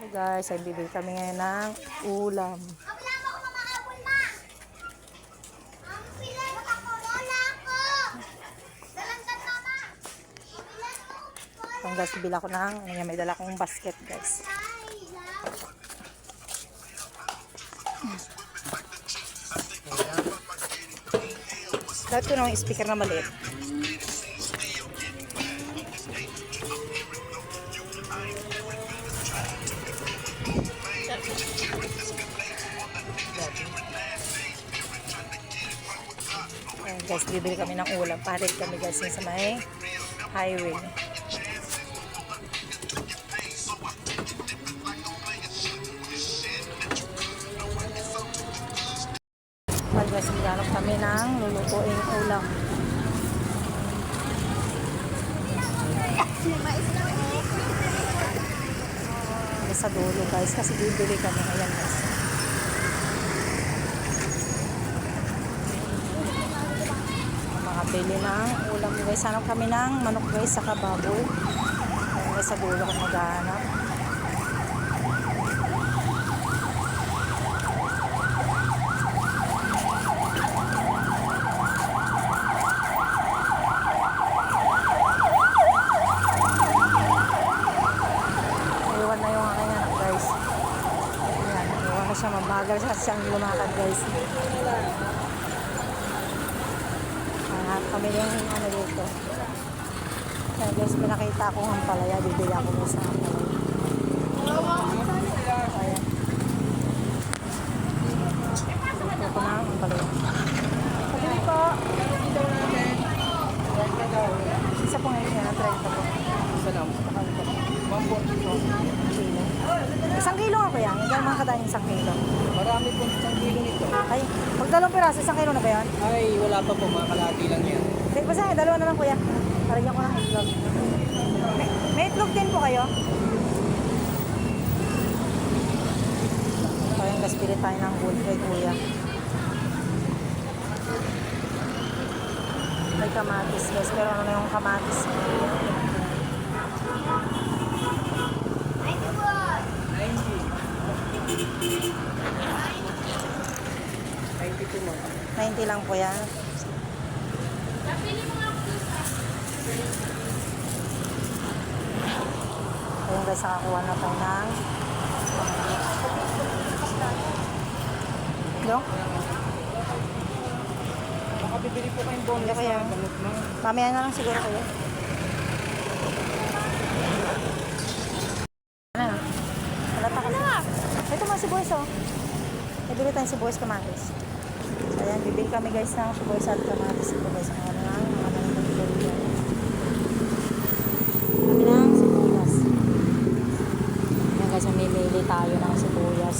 So guys, ay bibili kami ngayon ng ulam. Ang guys, bibili ako ng, ayan, may dala kong basket guys. Lahat ko ng speaker na maliit. Guys, bibili kami ng ulam. Parit kami guys sa may highway. Pag guys, maghanap kami ng lulutuing ulam. Sa dulo guys, kasi bibili kami ngayon guys. mga bili ng ulam guys. Hanap kami ng manok guys sa kababoy. Ayan guys, sa dulo kung maghanap. Iwan na yung aking anak guys. Ayan, iwan na siya mabagal siya siyang lumakad guys. Kami yung ano dito. Kaya guys, pinakita ko ang palaya. Bibili ako mo sa palaya. Ayan. Dito ko na ang palaya. Pagkili po. Isa po ngayon yan, 30 po. Isa lang. Kilo. Isang kilo nga po yan. Hindi naman kadaing isang kilo. Marami po isang kilo nito. Ay, pag dalawang piraso, isang kilo na ba yan? Ay, wala pa po. Mga kalahati lang yan. Sige, basta dalawa na lang kuya. Paragyan ko ng itlog. May, may itlog din po kayo? So, yung gas pilit tayo ng wood kay kuya. May kamatis guys, pero ano na yung kamatis? Ay, 90 lang po yan. Ayun guys, nakakuha na tayo ng No? Baka bibili po kayong bonus na. Mamaya na lang siguro kayo. Ano na? Halata kasi. Ito mga sibuyas oh. Bibili tayong sibuyas kamatis. So ayan, bibili kami guys ng sibuyas at kamatis. Ito guys, ang ano lang, mga ano ng bibili. Kami ng sibuyas. Ayan guys, mamimili tayo ng sibuyas.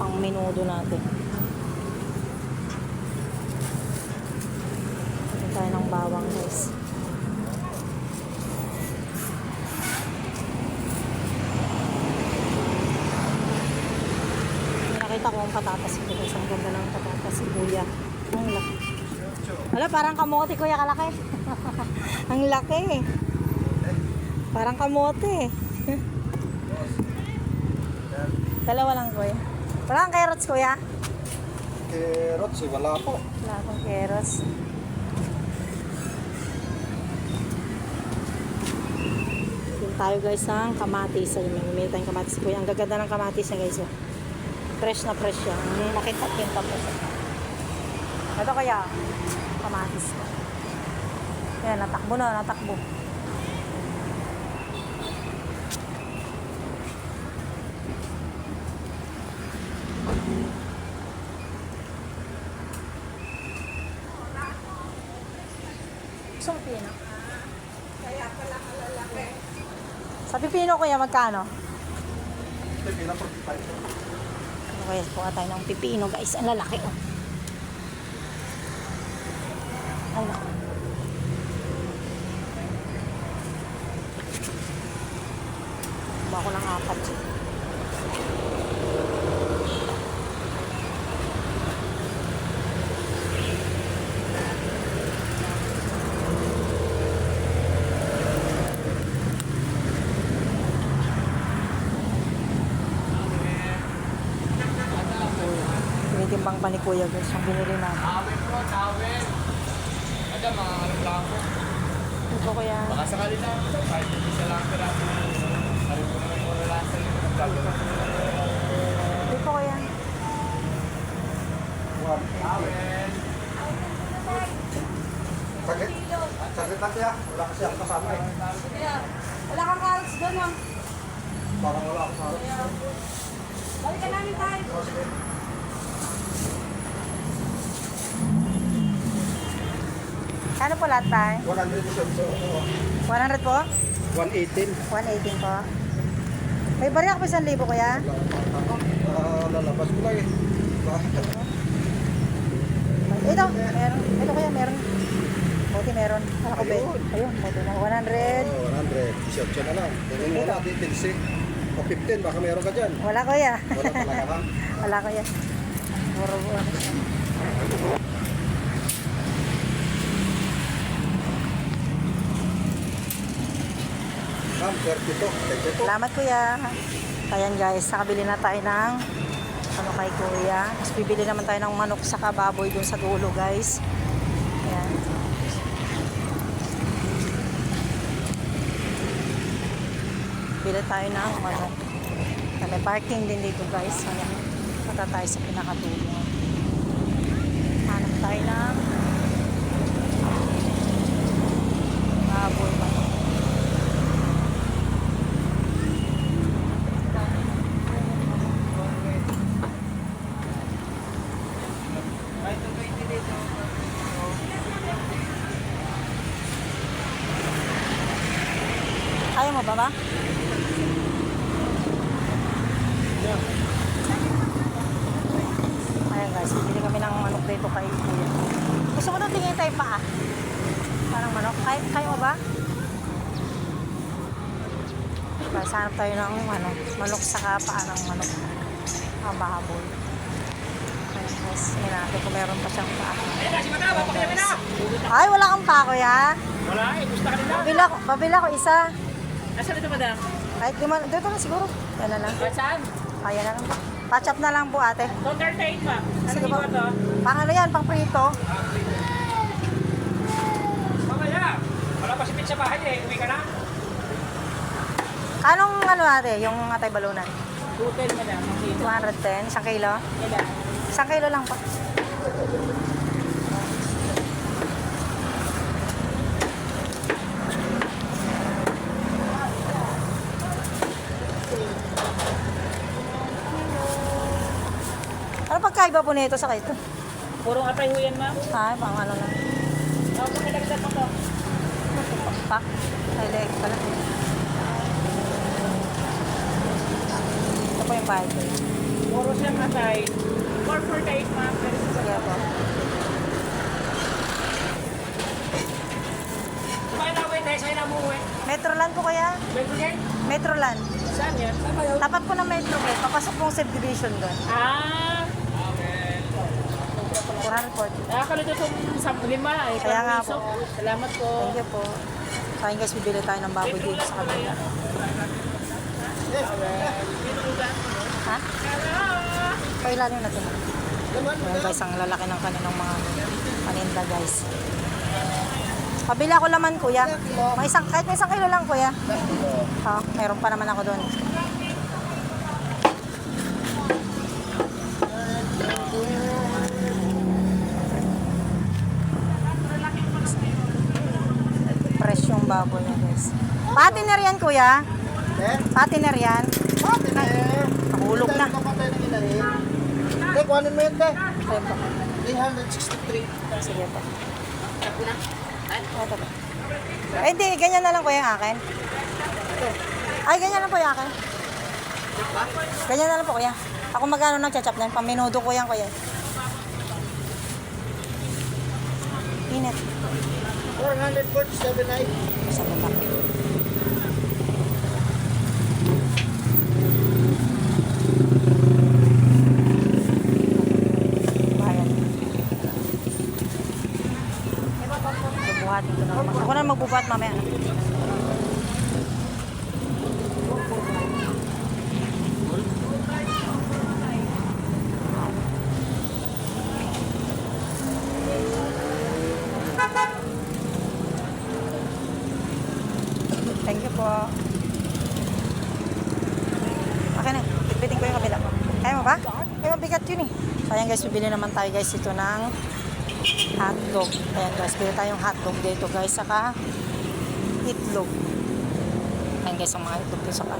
Pang minudo natin. Bili tayo ng bawang guys. May nakita ko ang patatas ito guys. Ang ganda ng patatas si Kuya. Ang laki. Wala, parang kamote Kuya kalaki. ang laki. Parang kamote. Dalawa lang Kuya. Wala kang carrots Kuya? Carrots, eh, wala po. Wala akong carrots. Yung tayo guys ng kamatis. Ayun, may mamili tayong kamatis. Kuya, ang gaganda ng kamatis niya guys. Oh. Fresh na fresh siya. Ang makita-pinta po siya. Ito kaya, kamatis ko. Yan, natakbo na, natakbo. Gusto mo pino? Sa pipino kuya, magkano? Bilang 45. Ano kaya kuha tayo ng pipino guys. Ang lalaki oh. Ay naku. Kuha ko ng apat. timbang pa ni Kuya guys, yung binili natin. Tawel po, tawel. Ada mga lang po. Ito po Kuya. Baka sakali lang. Kahit isa lang pera. Sabi ko naman lang sa inyo. Nagkagano. Ito po Kuya. Tawel. Saglit. Saglit lang siya. Wala kasi ako kasama eh. Wala kang carrots doon ah. Parang wala ako kasama. Balikan namin tayo. Oh, sige. Ano po lahat tayo? 100 isang so, 100 po? 118. 118 po. May bariya ka pa isang libo kuya? Lalabas ko lang eh. Ito, meron. Ito kuya, meron. Buti meron. Ano ko ba? Ayun. Ayun, buti na. 100. Oh, 100. T-shirt na lang. Tingnan mo natin, 15. O 15, baka meron ka dyan. Wala kuya. Wala talaga ha. Wala kuya. Puro ano siya. Ma'am, 32. 32. Salamat kuya. Ayan guys, nakabili na tayo ng ano kay kuya. Tapos bibili naman tayo ng manok sa kababoy dun sa dulo guys. Ayan. Bili tayo ng manok. May parking din dito guys. Ayan. Punta tayo sa pinakatulo. Hanap tayo ng baboy manok. Ayaw mo ba ba? Ayan guys, bibili kami ng manok dito kay Kuya. Gusto mo na tingin tayo pa ah? Parang manok. Kaya, kaya mo ba? Guys, hanap tayo ng ano, manok sa paa ng manok. Ang bahaboy. Ayan guys, tingnan natin kung meron pa siyang paa. Ay, wala kang pa, Kuya. Wala eh. Gusto ka nila. Babila ko, babila ko isa. Nasaan ito madam? Kahit di man, dito na siguro. Yan na lang. Saan? Kaya na lang po. Patch up na lang po ate. Counter tape pa. Sige po. Pang ano yan, pang prito. Mamaya. Wala pa si Pete sa bahay eh. Uwi ka na. Anong ano ate, yung atay balunan? Hotel madam. Okay. 210, isang kilo? Kailan? Isang kilo lang po. Pagkaiba po nito sa kito? Purong atay ho yan ma'am. Ah, pang ano lang. Ako pakilagdag ko to. Pak. Ay, leg pala. Ito po yung bayad ko. Puro siyang atay. 448 ma'am. Sige po. Metroland po kaya? Again. Metroland. Saan yan? Saan? Tapat po ng Metro Gate. Papasok pong subdivision doon. Ah. 440. Nakakalito itong sa lima eh. Kaya nga po. Salamat po. Thank you po. Kaya guys, bibili tayo ng baboy dito sa kabila. Ha? Pailalim natin. Ayan guys, ang lalaki ng kanilang mga paninda guys. Pabila ko laman kuya. Mga isang, kahit may isang kilo lang kuya. Ha, meron pa naman ako doon. Fresh yung baboy niya guys. Patiner yan kuya. Patiner yan. Nakahulog na. Te, kuhanin mo yun, te. Ayun po. 363. Sige po. Ito po. Eh, hindi. Ganyan na lang po yung akin. Ay, ganyan lang po yung akin. Ganyan na lang po kuya. Ako magkano nagchachap na yun. Paminudo ko yan kuya. Init. 447 ay. Sa baba. Bayan. Bubuhatin ko na. Ako na magbubuhat mamaya. Okay na. Bitbitin ko yung kabila. Kaya mo ba? Kaya mabigat yun eh. So ayan guys, bibili naman tayo guys ito ng hotdog. Ayan guys, bili tayong hotdog dito guys. Saka itlog. Ayan guys, ang mga itlog ko saka.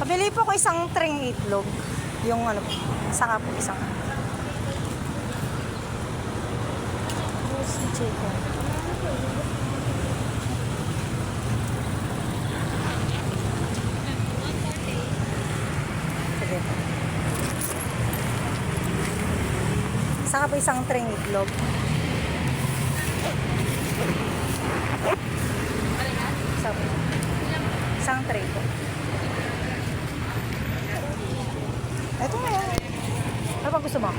Pabili po ko isang tring itlog. Yung ano, saka po isang. Juicy chicken. Sige. Saka po isang tring itlog. Isang, isang tray po. Ito na yan. Ano pang gusto mo?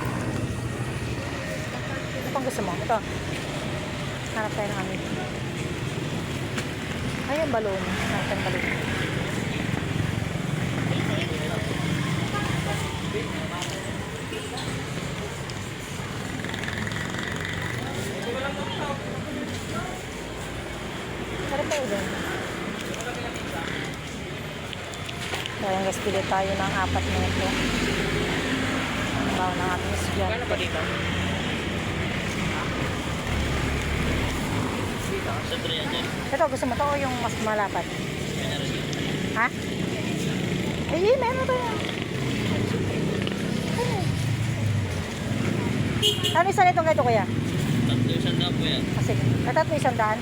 Ano pang gusto mo? Ito. Hanap tayo ng amin. Ay, yung balon. Hanap tayo ng balon. Sarap tayo din. Kaya guys, pili tayo ng apat na ito. Ang bawa ng ating estudyante. Ano pa dito? Sa 300. Ito, gusto mo to o yung mas malapad? Ha? Eh, meron to yan. Ano isa nitong ganito kuya? Tatlo isang daan yan. Ah, sige. Katat mo isang daan.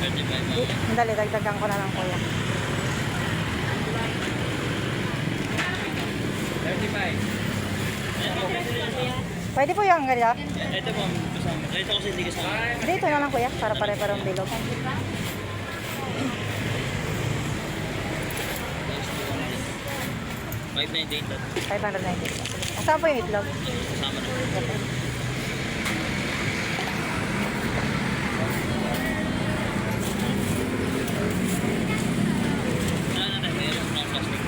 35 Di- Dali, dagdagan ko na lang kuya. Pwede po yung ganito? Ito po, kasama. Ito kasi hindi kasama. Dito na lang kuya, para pare-parang bilog. 598 at 590. Saan po yung itlog? kasama na. Wala na tayo, mayroon na plastic.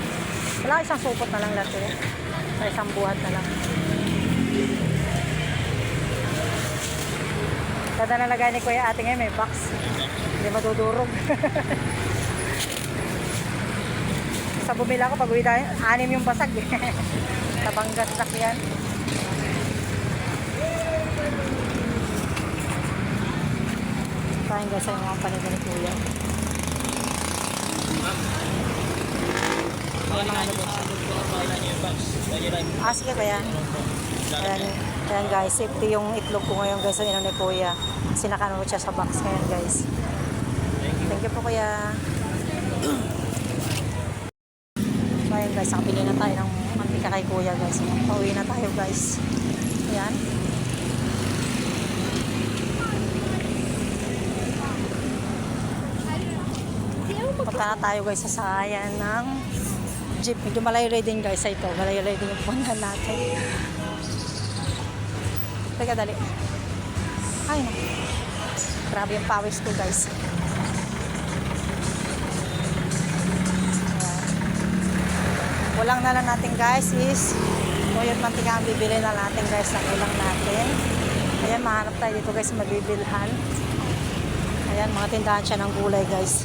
Wala, isang supot na lang lahat kuya. Sa isang buhat na lang. Kada nalagay ni Kuya Ate ngayon may box. Hindi madudurog. Sa bumila ko, pag uwi tayo, anim yung basag eh. Sa banggas sakyan. Kain guys sa mga paninda ni Kuya. Ah, sige Kuya. Ayan, ayan guys, safety yung itlog ko ngayon guys ino ni Kuya. Sinakano ko siya sa box ngayon guys. Thank you po Kuya. So ayan guys, nakabili na tayo ng mantika kay Kuya guys. Pauwi na tayo guys. Ayan. Punta na tayo guys sa sayan ng jeep. Medyo malayo din guys sa ito. Malayo din yung punta natin. Teka, dali. Ay, no. Grabe yung pawis ko, guys. Ayan. Kulang na lang natin, guys, is tuyot mantika ang bibili na natin, guys, na kulang natin. Ayan, mahanap tayo dito, guys, magbibilhan. Ayan, mga tindahan siya ng gulay, guys.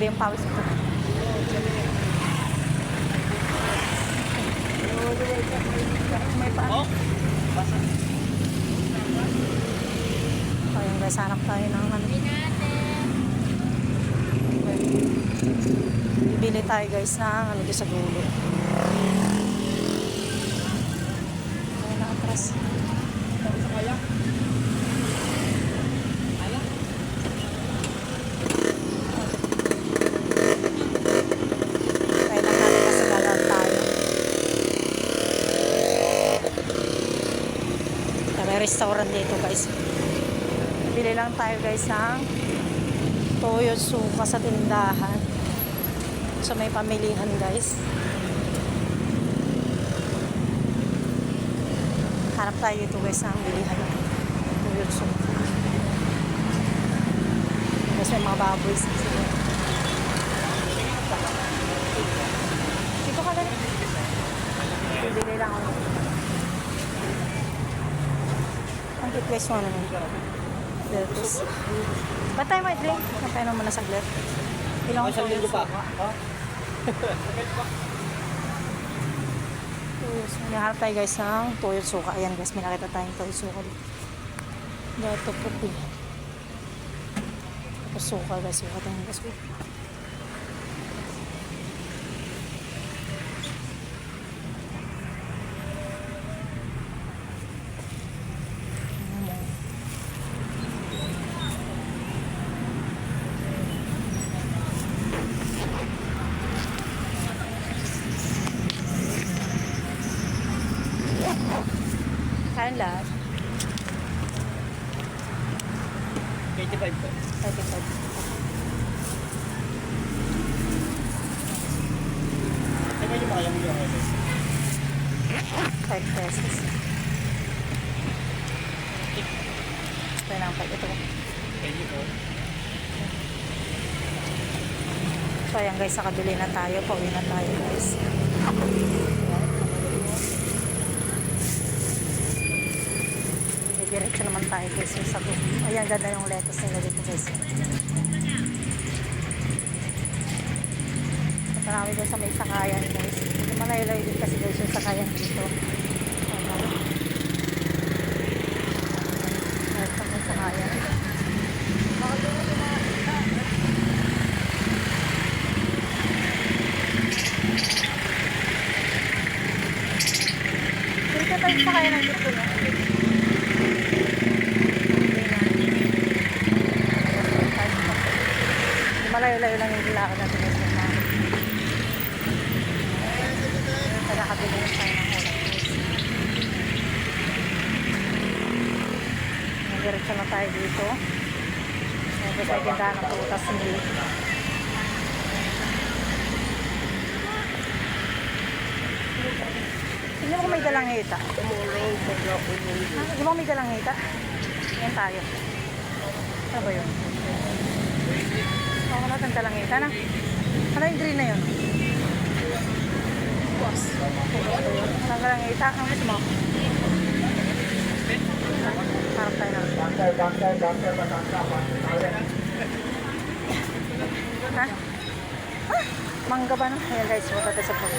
Grabe yung pawis ko. May pa. Oh, Ayun guys, hanap tayo ng ano. Bibili tayo guys ng ano sa dulo. Ayun na atras. Kaya lang natin kasi galang tayo. May restaurant dito guys. Bili lang tayo guys ng toyo suka sa tindahan. So may pamilihan guys. Hanap tayo dito guys ng bilihan ng toyo suka. Guys may mga baboy sa. Dito ka lang. Bibili lang ako. Ang request mo naman. Lettuce. Ba't tayo may drink? Napainom mo na saglit. Ilang toyo linggo pa. suka? Ha? Yes, harap tayo guys ng toyo suka. Ayan guys, may nakita tayong toyo suka dito. Dito puti. Tapos suka guys, suka tayo guys. Kain lahat. 85 po. 35. Teka nyo makayang yung ano. 5 pesos. Ito lang pa. Ito. Thank you po. So ayan guys, nakabili na tayo. Pauwi na tayo guys. Diretso naman tayo guys yung sago. Ayan, ganda yung lettuce nila dito guys. Namin doon sa may sakayan guys. Malayo-layo din kasi guys yung sakayan dito. Ayan. Ayan sa may sakayan. Dito tayo sa kaya ng dito na. Malayo-layo lang yung lakad natin guys. ng mga. Kaya nakabili na tayo ng ulam guys. Diretso na tayo dito. Guys, ay tindahan ng putas ni Hindi mo may dalang hita. Hindi mo may dalang hita. Yan tayo. Ano ba yun? Oo, wala kang dalang hita na. Ano yung green na yun? Buwas. Walang dalang hita. Ano gusto? Harap tayo na. Ha? Ha? Mangga ba na? Ayan guys, punta tayo sa pag.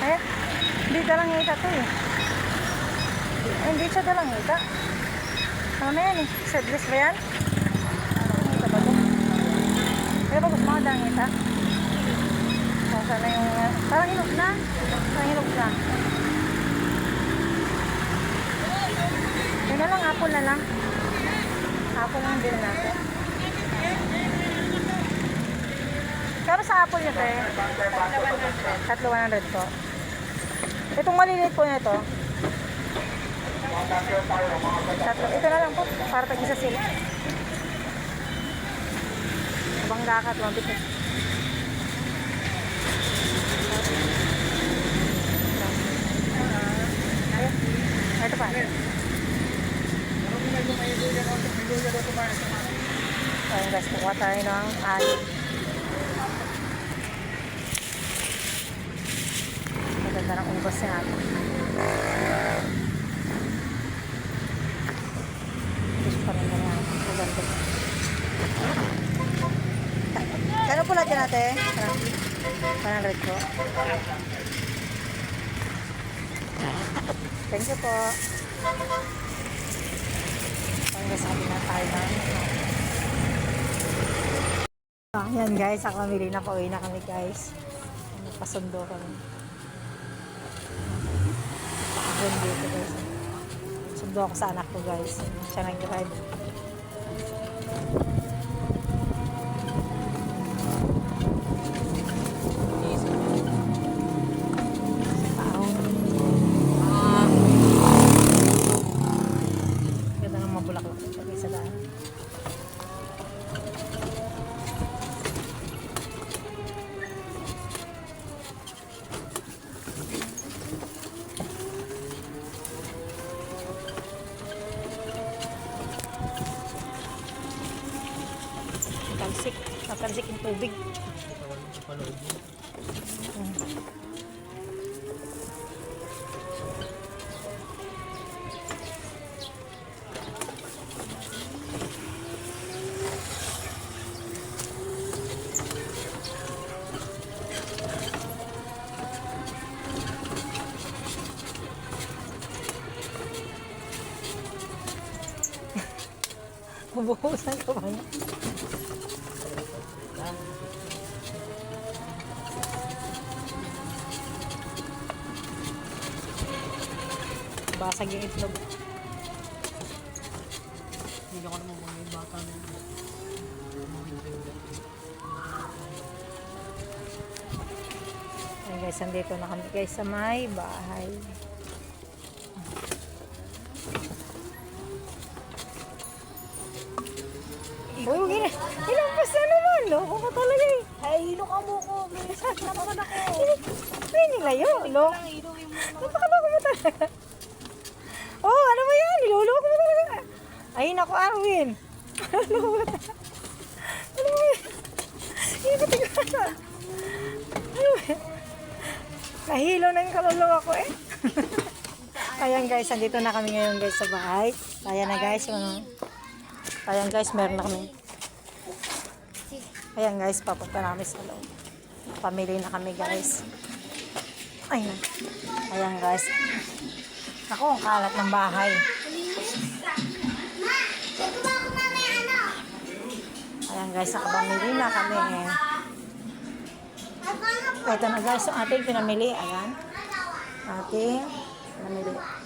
Ayan. Hindi dalang ita to eh. Eh, Hindi siya dalang ita. Ano na yan eh? Seedless ba yan? Dalang ita ba to? Pero gusto mo dalang ita? Sasa na yung... uh, Parang hinog na. Parang hinog na. Na lang, apple na lang. Apple lang din natin. Kano sa apple nyo, te? Tatlo 100 po. Itong maliliit po nito. Tatlo. Ito na lang po. Para tag isa sila. Abang dakat, mabit eh. Ayun. Ito pa. Ayun guys, kukuha tayo ng anin. Maganda ng ubas niya natin. Gusto pa rin na yan. Maganda. Kano po lahat yan ate? 100 po. Thank you po. Sabi na tayo na. Ah, yan guys, ako mamili na pauwi na kami guys. Pasundo kami. Guys. Sundo ako sa anak ko guys. Siya nag-drive. tubig. Ubuhusan ka ba niya? Basag yung itlog. Hindi ako naman mga yung bata na. Ayan guys, andito na kami guys sa may bahay. Uy, huwag na. Ilampas na naman. Loko ka talaga eh. Ay, hilo ka mo ko. May sakit naman ako. Ay, nilayo. Loko. Iluin mo naman. Napakaloko mo talaga. Oh, ano ba yan? Niloloko mo talaga. Ay, naku, Arwin. Ano ba? Ano ba? Hindi ko tignan. Ano ba? Nahilo na yung kaluluwa ko eh. Ayan guys, andito na kami ngayon guys sa bahay. Ayan na guys. Ano. Ayan guys, meron na kami. Ayan guys, papunta namin sa loob. Pamili na kami guys. Ayan. Ayan guys. Ako, ang kalat ng bahay. Ayan guys, nakabamili na kami. Ay, paano po? Ito na guys, yung ating pinamili. Ayan. Ating pinamili.